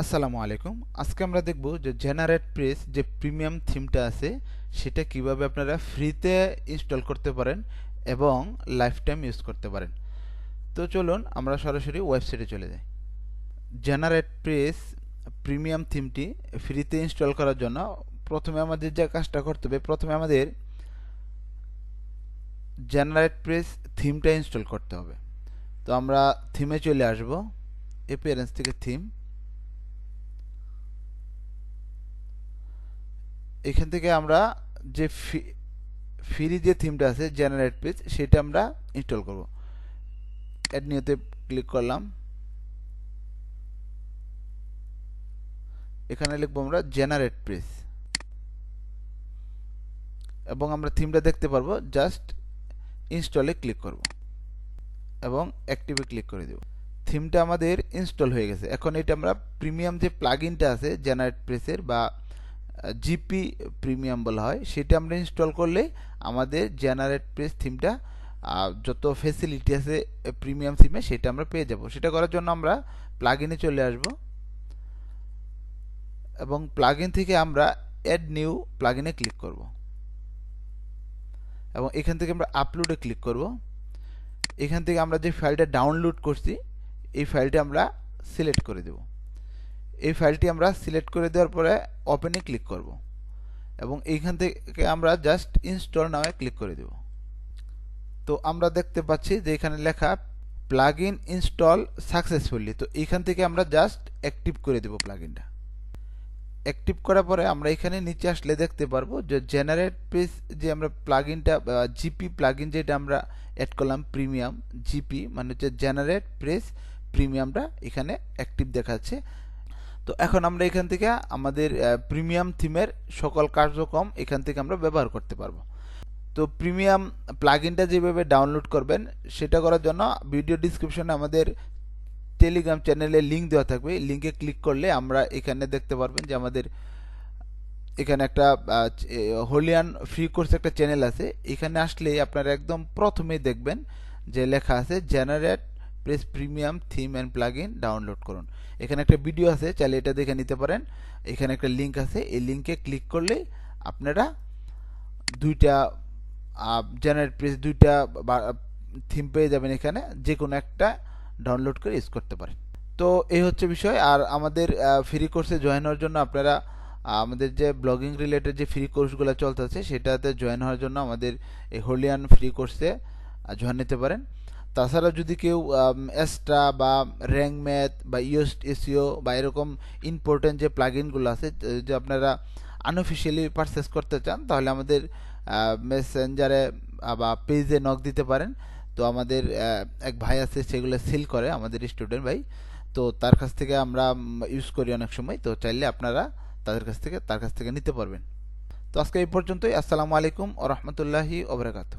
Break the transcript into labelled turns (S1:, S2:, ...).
S1: আসসালামু আলাইকুম। আজকে আমরা দেখব যে জেনারেট প্রেস যে প্রিমিয়াম থিমটা আছে, সেটা কীভাবে আপনারা ফ্রিতে ইনস্টল করতে পারেন এবং লাইফ টাইম ইউজ করতে পারেন। তো চলুন আমরা সরাসরি ওয়েবসাইটে চলে যাই। জেনারেট প্রেস প্রিমিয়াম থিমটি ফ্রিতে ইনস্টল করার জন্য প্রথমে আমাদের যে কাজটা করতে হবে, প্রথমে আমাদের জেনারেট প্রেস থিমটা ইনস্টল করতে হবে। তো আমরা থিমে চলে আসব। এপিয়ারেন্স থেকে থিম এখান থেকে আমরা যে ফ্রি যে থিমটা আছে জেনারেট পেজ সেটা আমরা ইনস্টল করব। অ্যাড নিউতে ক্লিক করলাম। এখানে লিখব আমরা জেনারেট পেজ এবং আমরা থিমটা দেখতে পারব জাস্ট ইনস্টলে ক্লিক করব। এবং অ্যাক্টিভে ক্লিক করে দেব। থিমটা আমাদের ইনস্টল হয়ে গেছে। এখন এটা আমরা প্রিমিয়াম যে প্লাগইনটা আছে জেনারেট প্রেসের বা জিপি প্রিমিয়াম বলা হয়, সেটা আমরা ইনস্টল করলে আমাদের জেনারেট প্রেস থিমটা যত ফেসিলিটি আছে প্রিমিয়াম থিমে সেটা আমরা পেয়ে যাব। সেটা করার জন্য আমরা প্লাগইনে চলে আসব। এবং প্লাগইন থেকে আমরা অ্যাড নিউ প্লাগইনে ক্লিক করব। এবং এখান থেকে আমরা আপলোডে ক্লিক করব। এখান থেকে আমরা যে ফাইলটা ডাউনলোড করছি, এই ফাইলটা আমরা সিলেক্ট করে দেবো। এই ফাইলটি আমরা সিলেক্ট করে দেওয়ার পরে ওপেনে ক্লিক করব এবং এইখান থেকে আমরা জাস্ট ইনস্টল নামে ক্লিক করে দেব। তো আমরা দেখতে পাচ্ছি যে এখানে লেখা প্লাগ ইন ইনস্টল সাকসেসফুলি তো এইখান থেকে আমরা জাস্ট অ্যাক্টিভ করে দেব প্লাগইনটা অ্যাক্টিভ করার পরে আমরা এখানে নিচে আসলে দেখতে পারব যে জেনারেট পেজ যে আমরা প্লাগইনটা জিপি প্লাগইন যেটা আমরা অ্যাড করলাম প্রিমিয়াম জিপি মানে হচ্ছে জেনারেট প্রেস প্রিমিয়ামটা এখানে অ্যাক্টিভ দেখাচ্ছে। তো এখন আমরা এখান থেকে আমাদের প্রিমিয়াম থিমের সকল কার্যক্রম এখান থেকে আমরা ব্যবহার করতে পারব। তো প্রিমিয়াম প্লাগইনটা যেভাবে ডাউনলোড করবেন, সেটা করার জন্য ভিডিও ডিসক্রিপশনে আমাদের টেলিগ্রাম চ্যানেলে লিঙ্ক দেওয়া থাকবে। লিঙ্কে ক্লিক করলে আমরা এখানে দেখতে পারবেন যে আমাদের এখানে একটা হোলিয়ান ফ্রি কোর্স একটা চ্যানেল আছে। এখানে আসলে আপনারা একদম প্রথমেই দেখবেন যে লেখা আছে generate press premium theme and plug download করুন। এখানে একটা ভিডিও আছে, চাইলে এটা দেখে নিতে পারেন। এখানে একটা লিঙ্ক আছে, এই লিঙ্কে ক্লিক করলে আপনারা দুইটা জেনারেট প্রেস দুইটা থিম পেয়ে যাবেন এখানে। যে কোনো একটা ডাউনলোড করে ইউজ করতে পারেন। তো এই হচ্ছে বিষয়। আর আমাদের ফ্রি কোর্সে জয়েন হওয়ার জন্য আপনারা আমাদের যে ব্লগিং রিলেটেড যে ফ্রি কোর্সগুলো চলতেছে, সেটাতে জয়েন হওয়ার জন্য আমাদের এই হোলিয়ান ফ্রি কোর্সে জয়েন নিতে পারেন। তাছাড়া যদি কেউ এস্ট্রা বা র্যাঙ্ক ম্যাথ বা ইউএস এসিও বা এরকম ইম্পর্টেন্ট যে প্লাগইনগুলো আছে যে আপনারা আনঅফিসিয়ালি পারচেস করতে চান, তাহলে আমাদের মেসেঞ্জারে বা পেজে নক দিতে পারেন। তো আমাদের এক ভাই আছে, সেগুলো সেল করে আমাদের স্টুডেন্ট ভাই। তো তার কাছ থেকে আমরা ইউজ করি অনেক সময়। তো চাইলে আপনারা তাদের কাছ থেকে, তার কাছ থেকে নিতে পারবেন। তো আজকে এই পর্যন্তই। আসসালামু আলাইকুম ও রহমতুল্লাহি ওবরাকাতু